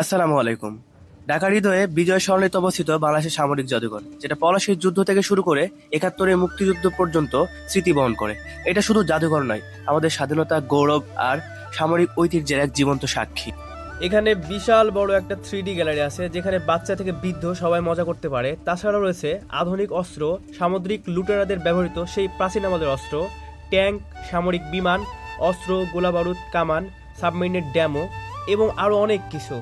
আসসালামু আলাইকুম। ঢাকার হৃদয়ে বিজয় সরণিতে অবস্থিত বাংলাদেশের সামরিক জাদুঘর, যেটা পলাশির যুদ্ধ থেকে শুরু করে একাত্তরের মুক্তিযুদ্ধ পর্যন্ত স্মৃতি বহন করে। এটা শুধু জাদুঘর নয়, আমাদের স্বাধীনতা, গৌরব আর সামরিক ঐতিহ্যের এক জীবন্ত সাক্ষী। এখানে বিশাল বড় একটা থ্রি গ্যালারি আছে, যেখানে বাচ্চা থেকে বৃদ্ধ সবাই মজা করতে পারে। তাছাড়াও রয়েছে আধুনিক অস্ত্র, সামুদ্রিক লুটেরাদের ব্যবহৃত সেই প্রাচীন আমাদের অস্ত্র, ট্যাঙ্ক, সামরিক বিমান, অস্ত্র, গোলাবারুদ, কামান, সাবমেরিনের ড্যামো এবং আরও অনেক কিছু।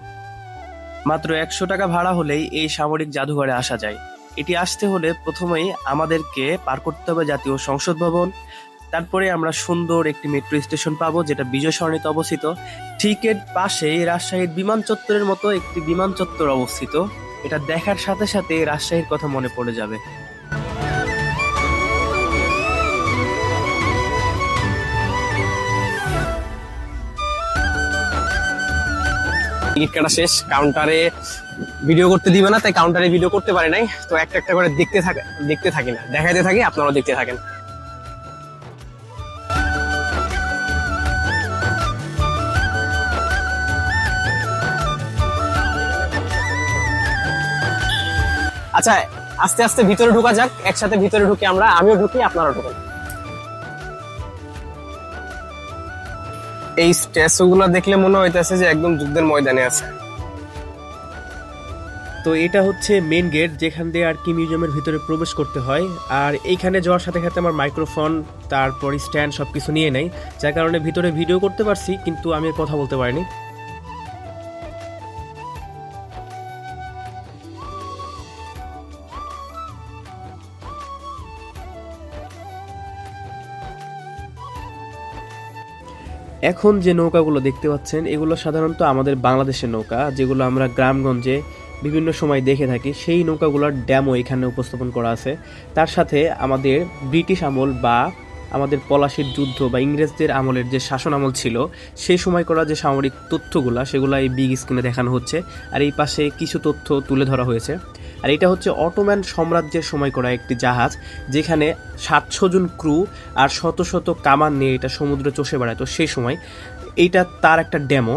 মাত্র একশো টাকা ভাড়া হলেই এই সামরিক জাদুঘরে আসা যায়। এটি আসতে হলে প্রথমেই আমাদেরকে পার করতে হবে জাতীয় সংসদ ভবন। তারপরে আমরা সুন্দর একটি মেট্রো স্টেশন পাবো, যেটা বিজয় সরণিতে অবস্থিত। ঠিক এর পাশেই রাজশাহীর বিমান চত্বরের মতো একটি বিমান চত্বর অবস্থিত। এটা দেখার সাথে সাথে রাজশাহীর কথা মনে পড়ে যাবে। টিকিট কাটা শেষ কাউন্টারে ভিডিও করতে দিবে না, তাই কাউন্টারে ভিডিও করতে পারে নাই। তো একটা একটা করে দেখতে থাকে, দেখতে থাকি না। দেখাইতে থাকি, আপনারাও দেখতে থাকেন। আচ্ছা আস্তে আস্তে ভিতরে ঢোকা যাক, একসাথে ভিতরে ঢুকে আমরা, আমিও ঢুকি, আপনারাও ঢুকেন। এই স্ট্যাচু গুলো দেখলে মনে হইতেছে যে একদম যুদ্ধের ময়দানে আছে। তো এটা হচ্ছে মেন গেট যেখান দিয়ে আর কি মিউজিয়ামের ভিতরে প্রবেশ করতে হয়। আর এইখানে যাওয়ার সাথে সাথে আমার মাইক্রোফোন তারপর স্ট্যান্ড সব কিছু নিয়ে নেই। যার কারণে ভিতরে ভিডিও করতে পারছি, কিন্তু আমি কথা বলতে পারিনি। এখন যে নৌকাগুলো দেখতে পাচ্ছেন, এগুলো সাধারণত আমাদের বাংলাদেশের নৌকা, যেগুলো আমরা গ্রামগঞ্জে বিভিন্ন সময় দেখে থাকি। সেই নৌকাগুলোর ড্যামও এখানে উপস্থাপন করা আছে। তার সাথে আমাদের ব্রিটিশ আমল বা আমাদের পলাশির যুদ্ধ বা ইংরেজদের আমলের যে শাসন আমল ছিল, সেই সময় করা যে সামরিক তথ্যগুলো, সেগুলো এই বিগ স্ক্রিনে দেখানো হচ্ছে। আর এই পাশে কিছু তথ্য তুলে ধরা হয়েছে। আর এটা হচ্ছে অটোম্যান সাম্রাজ্যের সময় করা একটি জাহাজ, যেখানে সাতশো জন ক্রু আর শত শত কামান নিয়ে এটা সমুদ্রে চষে বেড়াতো সেই সময় এইটা তার একটা ডেমো।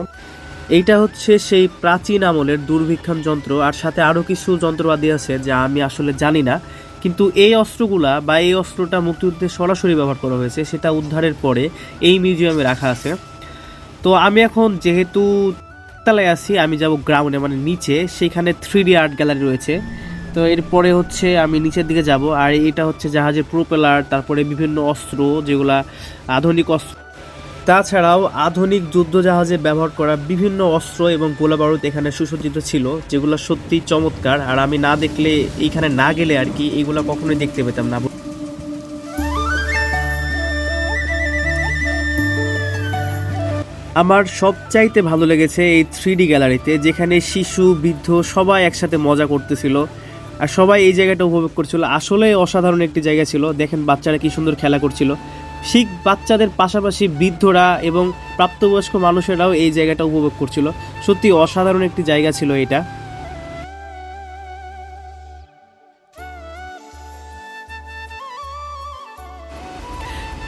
এইটা হচ্ছে সেই প্রাচীন আমলের দুর্ভিক্ষণ যন্ত্র আর সাথে আরও কিছু যন্ত্রপাতি আছে যা আমি আসলে জানি না। কিন্তু এই অস্ত্রগুলা বা এই অস্ত্রটা মুক্তিযুদ্ধে সরাসরি ব্যবহার করা হয়েছে, সেটা উদ্ধারের পরে এই মিউজিয়ামে রাখা আছে। তো আমি এখন যেহেতু তলায় আছি, আমি যাব গ্রাউন্ডে মানে নিচে। সেখানে থ্রি ডি আর্ট গ্যালারি রয়েছে। তো এরপরে হচ্ছে আমি নিচের দিকে যাব, আর এটা হচ্ছে জাহাজের প্রোপেলার তারপরে বিভিন্ন অস্ত্র, যেগুলা আধুনিক অস্ত্র। তাছাড়াও আধুনিক যুদ্ধ জাহাজে ব্যবহার করা বিভিন্ন অস্ত্র এবং গোলাবারুদ এখানে সুসজ্জিত ছিল, যেগুলো সত্যি চমৎকার। আর আমি না দেখলে, এইখানে না গেলে আর কি এগুলো কখনোই দেখতে পেতাম না। আমার সবচাইতে ভালো লেগেছে এই থ্রি গ্যালারিতে যেখানে শিশু, বৃদ্ধ সবাই একসাথে মজা করতেছিল আর সবাই এই জায়গাটা উপভোগ করছিল। আসলে অসাধারণ একটি জায়গা ছিল। দেখেন বাচ্চারা কী সুন্দর খেলা করছিল। শিখ বাচ্চাদের পাশাপাশি বৃদ্ধরা এবং প্রাপ্তবয়স্ক মানুষেরাও এই জায়গাটা উপভোগ করছিল। সত্যি অসাধারণ একটি জায়গা ছিল এটা।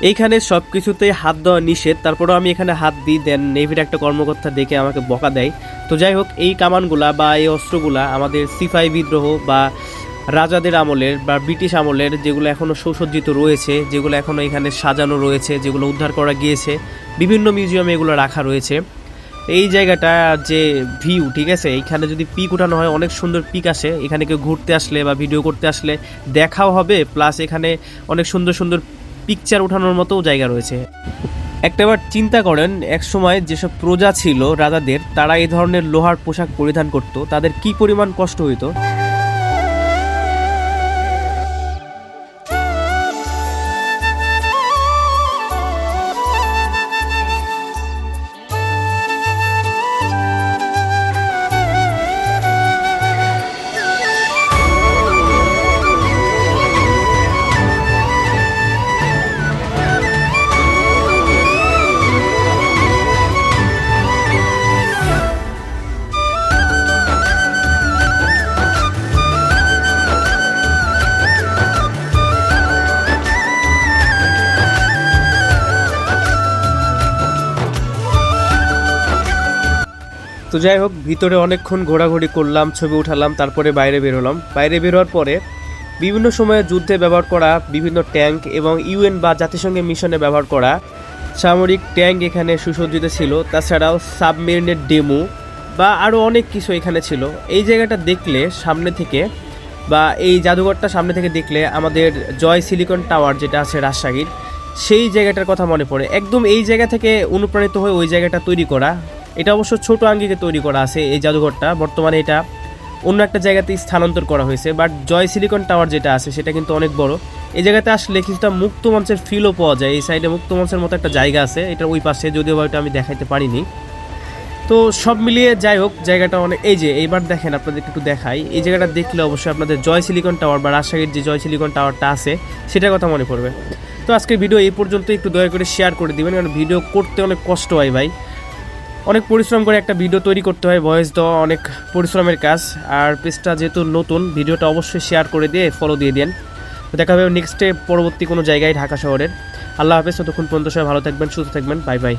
এইখানে সব কিছুতেই হাত দেওয়া নিষেধ, তারপরেও আমি এখানে হাত দিই, দেন নেভির একটা কর্মকর্তা দেখে আমাকে বকা দেয়। তো যাই হোক, এই কামানগুলা বা এই অস্ত্রগুলা আমাদের সিফাই বিদ্রোহ বা রাজাদের আমলের বা ব্রিটিশ আমলের যেগুলো এখনও সুসজ্জিত রয়েছে, যেগুলো এখনও এখানে সাজানো রয়েছে, যেগুলো উদ্ধার করা গিয়েছে, বিভিন্ন মিউজিয়ামে এগুলো রাখা রয়েছে। এই জায়গাটা যে ভিউ ঠিক আছে? এইখানে যদি পিক উঠানো হয়, অনেক সুন্দর পিক আসে। এখানে কেউ ঘুরতে আসলে বা ভিডিও করতে আসলে দেখাও হবে প্লাস এখানে অনেক সুন্দর সুন্দর পিকচার ওঠানোর মতো জায়গা রয়েছে। একটাবার চিন্তা করেন, এক সময় যেসব প্রজা ছিল, রাজাদের, তারা এই ধরনের লোহার পোশাক পরিধান করত, তাদের কি পরিমাণ কষ্ট হইতো? তো যাই হোক, ভিতরে অনেকক্ষণ ঘোরাঘুরি করলাম, ছবি উঠালাম, তারপরে বাইরে বেরোলাম। বাইরে বেরোয়ার পরে বিভিন্ন সময়ে যুদ্ধে ব্যবহার করা বিভিন্ন ট্যাঙ্ক এবং ইউএন বা জাতিসংঘের মিশনে ব্যবহার করা সামরিক ট্যাঙ্ক এখানে সুসজ্জিত ছিল। তাছাড়াও সাবমেরিনের ডেমো বা আরও অনেক কিছু এখানে ছিল। এই জায়গাটা দেখলে সামনে থেকে বা এই জাদুঘরটা সামনে থেকে দেখলে আমাদের জয় সিলিকন টাওয়ার যেটা আছে রাজশাহীর, সেই জায়গাটার কথা মনে পড়ে। একদম এই জায়গা থেকে অনুপ্রাণিত হয়ে ওই জায়গাটা তৈরি করা এটা অবশ্য ছোট আঙ্গিকে তৈরি করা আছে এই জাদুঘরটা। বর্তমানে এটা অন্য একটা জায়গাতে স্থানান্তর করা হয়েছে বাট জয় সিলিকন টাওয়ার যেটা আছে সেটা কিন্তু অনেক বড়। এই জায়গাতে আসলে কিছুটা মুক্ত মঞ্চের ফিলও পাওয়া যায়। এই সাইডে মুক্ত মঞ্চের মতো একটা জায়গা আছে এটা ওই পাশে যদিও বা আমি দেখাইতে পারিনি। তো সব মিলিয়ে যাই হোক, জায়গাটা অনেক এই যে, এইবার দেখেন আপনাদের একটু দেখাই। এই জায়গাটা দেখলে অবশ্যই আপনাদের জয় সিলিকন টাওয়ার বা রাজশাহীর যে জয় সিলিকন টাওয়ারটা আছে, সেটার কথা মনে পড়বে। তো আজকের ভিডিও এই পর্যন্ত একটু দয়া করে শেয়ার করে দিবেন, কারণ ভিডিও করতে অনেক কষ্ট হয় ভাই। অনেক পরিশ্রম করে একটা ভিডিও তৈরি করতে হয় ভয়েস দেওয়া অনেক পরিশ্রমের কাজ। আর পেজটা যেহেতু নতুন ভিডিওটা অবশ্যই শেয়ার করে দিয়ে ফলো দিয়ে দেন। দেখা হবে নেক্সটে পরবর্তী কোনো জায়গায় ঢাকা শহরের। আল্লাহ হাফেজ, ততক্ষণ পর্যন্ত সবাই ভালো থাকবেন, সুস্থ থাকবেন বাই বাই